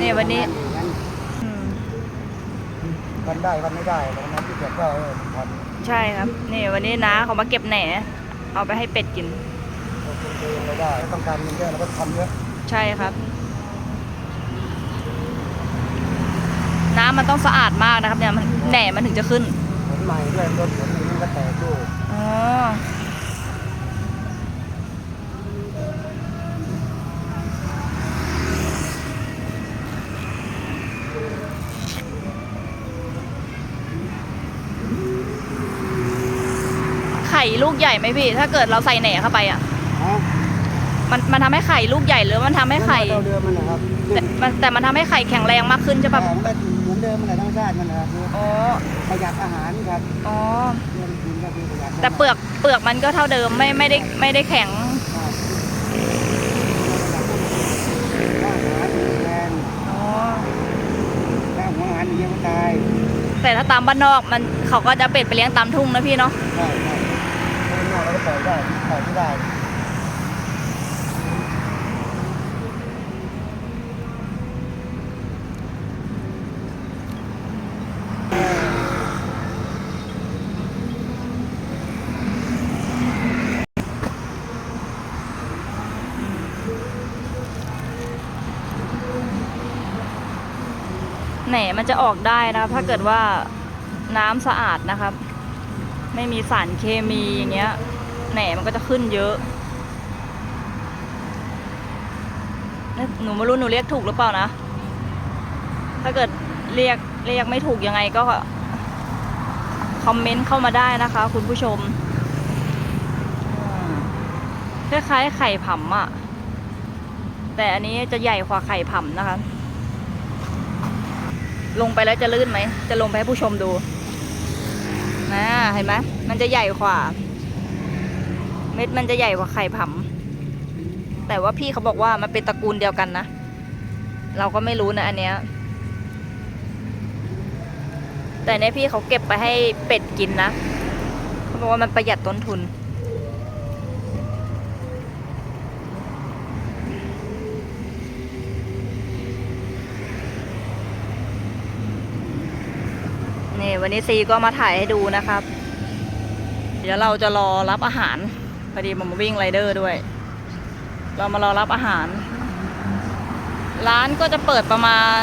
นี่วันนี้งั้นอืมวันได้วันไม่ได้แล้วนั้นที่เกิดก็เออมันใช่ครับ นี่วันนี้น้าเขามาเก็บแหนเอาไปให้เป็ดกิน เราคุยเองไม่ได้ต้องการเงินเยอะเราก็ทำเยอะใช่ครับ น้ำมันต้องสะอาดมากนะครับเนี่ยมันแหน่มันถึงจะขึ้น ผลใหม่ด้วยรถผลหนึ่งมันก็แตกด้วย อ๋อ ข่ลูกใหญ่ไหมพี่ ถ้าเกิดเราใส่แหน่เข้าไปอะ ฮะมันมันทำให้ไข่ลูกใหญ่หรือมันทำให้ไข่เท่าเดิมมันนะครับแต่มันแต่มันทำให้ไข่แข็งแรงมากขึ้นใช่แต่ปะมันก็เหมือนเดิมมันแหละธรรมชาติมันนะครับอ๋อ ประหยัดอาหารครับอ๋อ เรื่องกินก็คือประหยัดแต่เปลือกเปลือกมันก็เท่าเดิมไม่ไม่ได้ไม่ได้แข็ง ครับอาหารแทนอ๋อ ถ้าหัวอาหารเยอะก็ตายแต่ถ้าตามบ้านนอกมันเขาก็จะเป็ดไปเลี้ยงตามทุ่งนะพี่เนาะ ใช่ใช่ข้าง นอกเราก็ปล่อยได้ปล่อยไม่ได้แหนมันจะออกได้นะ ถ้าเกิดว่าน้ำสะอาดนะครับ ไม่มีสารเคมีอย่างเงี้ยแหนมันก็จะขึ้นเยอะ หนูไม่รู้หนูเรียกถูกหรือเปล่านะ ถ้าเกิดเรียกเรียกไม่ถูกยังไงก็คอมเมนต์เข้ามาได้นะคะ คุณผู้ชมอ่าคล้ายๆไข่ผำอะแต่อันนี้จะใหญ่กว่าไข่ผำนะคะ ลงไปแล้วจะลื่นไหม จะลงไปให้ผู้ชมดู นะเห็นไหมมันจะใหญ่กว่า เม็ดมันจะใหญ่กว่าไข่ผำแต่ว่าพี่เขาบอกว่ามันเป็นตระกูลเดียวกันนะ เราก็ไม่รู้นะอันเนี้ย แต่เนี้ยพี่เขาเก็บไปให้เป็ดกินนะ เขาบอกว่ามันประหยัดต้นทุน นี่วันนี้ซีก็มาถ่ายให้ดูนะครับ เดี๋ยวเราจะรอรับอาหารพอดีผมมาวิ่งไรเดอร์ด้วย เรามารอรับอาหาร ร้านก็จะเปิดประมาณ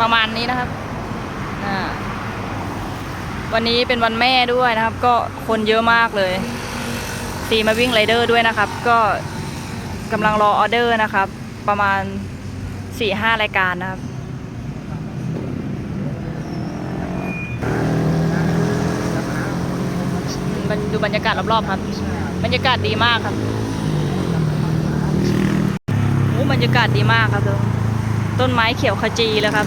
ประมาณนี้นะครับวันนี้เป็นวันแม่ด้วยนะครับ ก็คนเยอะมากเลยซีมาวิ่งไรเดอร์ด้วยนะครับ ก็กำลังรอออเดอร์นะครับ ประมาณสี่ห้ารายการนะครับ มันดูบรรยากาศรอบๆครับ บรรยากาศดีมากครับโอ้บรรยากาศดีมากครับต้นไม้เขียวขจีเลยครับ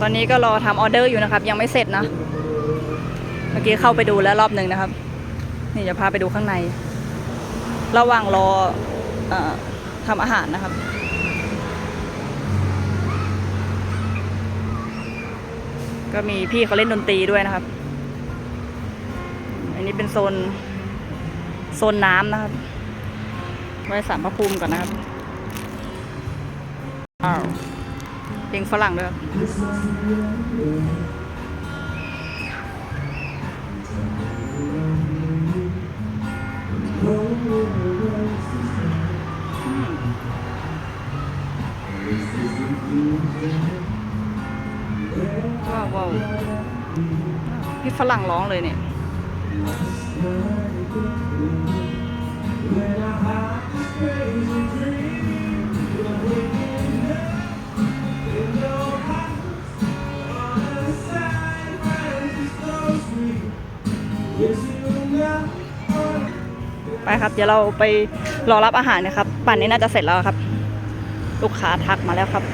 ตอนนี้ก็รอทำออเดอร์อยู่นะครับ ยังไม่เสร็จนะ เมื่อกี้เข้าไปดูแล้วรอบหนึ่งนะครับ นี่จะพาไปดูข้างใน ระหว่างรออทำอาหารนะครับ ก็มีพี่เขาเล่นดนตรีด้วยนะครับ อันนี้เป็นโซน โซนน้ำนะครับ ไว้สารพระภูมิก่อนนะครับอ้าวเพลงฝรั่งด้วยครับอืมว้าว ว้าวพี่ฝรั่งร้องเลยเนี่ยไปครับ เดี๋ยวเราไปรอรับอาหารนะครับ ป่านนี้น่าจะเสร็จแล้วครับ ลูกค้าทักมาแล้วครับ